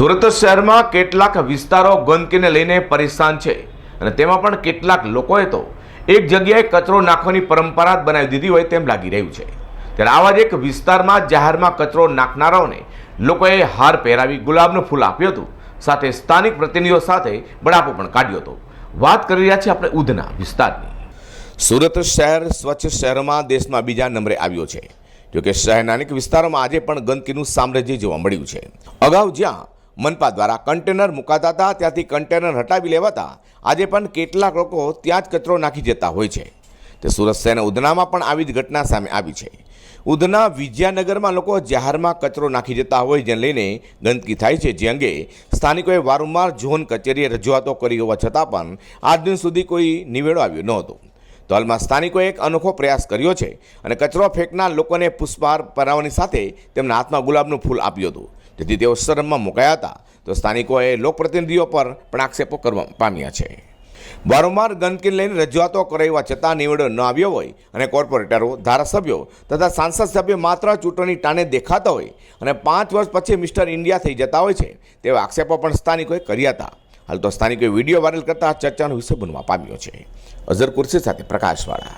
સુરત શહેરમાં કેટલાક વિસ્તારો ગંદકીને લઈને પરેશાન છે અને તેમાં પણ કેટલાક લોકોએ તો એક જગ્યાએ કચરો નાખવાની પરંપરા જ બનાવી દીધી હોય તેમ લાગી રહ્યું છે. ત્યારે આવા જ એક વિસ્તારમાં જાહેરમાં કચરો નાખનારાઓને લોકોએ હાર પહેરાવી ગુલાબનું ફૂલ આપ્યું હતું. સાથે સ્થાનિક પ્રતિનિધિઓ સાથે બળાપો પણ કાઢ્યો હતો. વાત કરી રહ્યા છીએ આપણે ઉધના વિસ્તારની. સુરત શહેર સ્વચ્છ શહેરમાં દેશમાં બીજા નંબરે આવ્યો છે. જોકે શહેરના અનેક વિસ્તારોમાં આજે પણ ગંદકીનું સામ્રાજ્ય જોવા મળ્યું છે. અગાઉ જ્યાં મનપા દ્વારા કન્ટેનર મુકાતા હતા, ત્યાંથી કન્ટેનર હટાવી લેવાતા. આજે પણ કેટલાક લોકો ત્યાં જ કચરો નાખી જતા હોય છે. તે સુરત શહેરના ઉધનામાં પણ આવી જ ઘટના સામે આવી છે. ઉધના વિજયાનગરમાં લોકો જાહેરમાં કચરો નાખી જતા હોય, જેને લઈને ગંદકી થાય છે. જે અંગે સ્થાનિકોએ વારંવાર ઝોન કચેરીએ રજૂઆતો કરી હોવા છતાં પણ આજ દિન સુધી કોઈ નિવેડો આવ્યો નહોતો તો હાલમાં સ્થાનિકોએ એક અનોખો પ્રયાસ કર્યો છે અને કચરો ફેંકનાર લોકોને પુષ્પહાર પહેરાવવાની સાથે તેમના હાથમાં ગુલાબનું ફૂલ આપ્યું હતું. જેથી તેઓ શરમમાં મુકાયા હતા. તો સ્થાનિકોએ લોકપ્રતિનિધિઓ પર પણ આક્ષેપો કરવા પામ્યા છે. વારંવાર ગંદકી લઈને રજૂઆતો કરાવવા છતાં નિવેડો ન આવ્યો હોય અને કોર્પોરેટરો ધારાસભ્યો તથા સાંસદ સભ્યો માત્ર ચૂંટણી ટાણે દેખાતા હોય અને પાંચ વર્ષ પછી મિસ્ટર ઇન્ડિયા થઈ જતા હોય છે તેવા આક્ષેપો પણ સ્થાનિકોએ કર્યા હતા. હાલ તો સ્થાનિકોએ વીડિયો વાયરલ કરતા ચર્ચાનો વિષય બનવા પામ્યો છે. અઝર કુર્સી સાથે પ્રકાશવાળા.